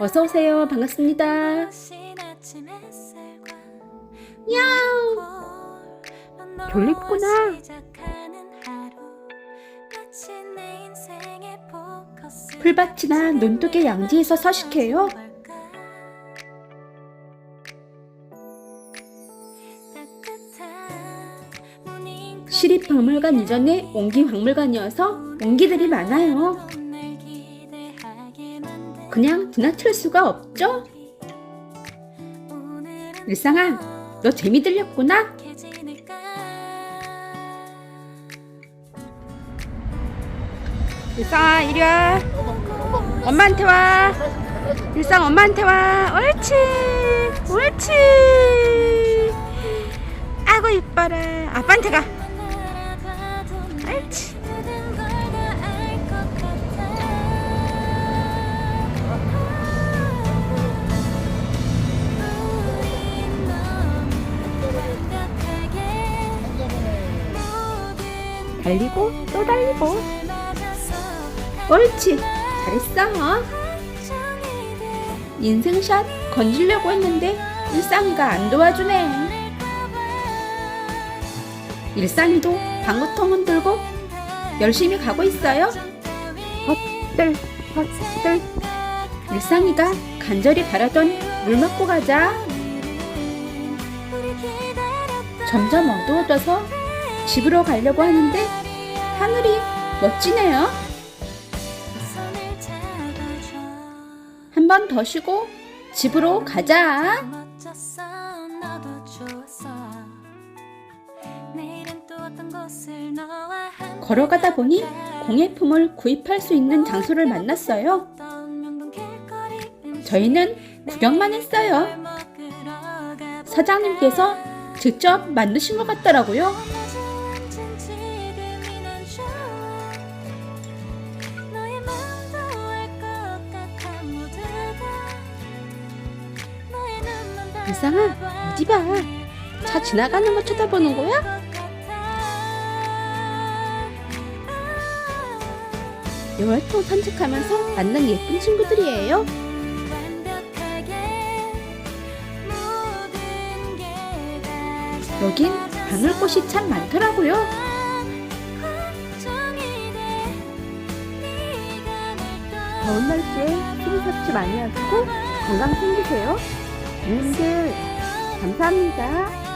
어서 오세요. 반갑습니다. 야우 졸립구나. 풀밭이나 논둑의 양지에서 서식해요. 시립박물관 이전에 옹기박물관이어서 옹기들이 많아요. 그냥 지나칠 수가 없죠? 일상아, 너 재미 들렸구나? 일상아, 이리 와. 엄마한테 와. 일상 엄마한테 와. 옳지. 옳지. 아고 이뻐라. 아빠한테 가. 옳지. 달리고 또 달리고. 옳지. 잘했어. 인생샷 건지려고 했는데 일상이가 안 도와주네. 일상이도 방구통은 들고 열심히 가고 있어요. 헛들, 헛들. 일상이가 간절히 바라던 물 먹고 가자. 점점 어두워져서 집으로 가려고 하는데 하늘이 멋지네요. 한 번 더 쉬고 집으로 가자. 걸어가다 보니 공예품을 구입할 수 있는 장소를 만났어요. 저희는 구경만 했어요. 사장님께서 직접 만드신 것 같더라고요. 일상아, 어디 봐. 차 지나가는 거 쳐다보는 거야? 여활동 산책하면서 만난 예쁜 친구들이에요. 여긴 바늘꽃이 참 많더라고요. 더운 날씨에 수분 섭취 많이 하시고 건강 챙기세요. 님들 감사합니다.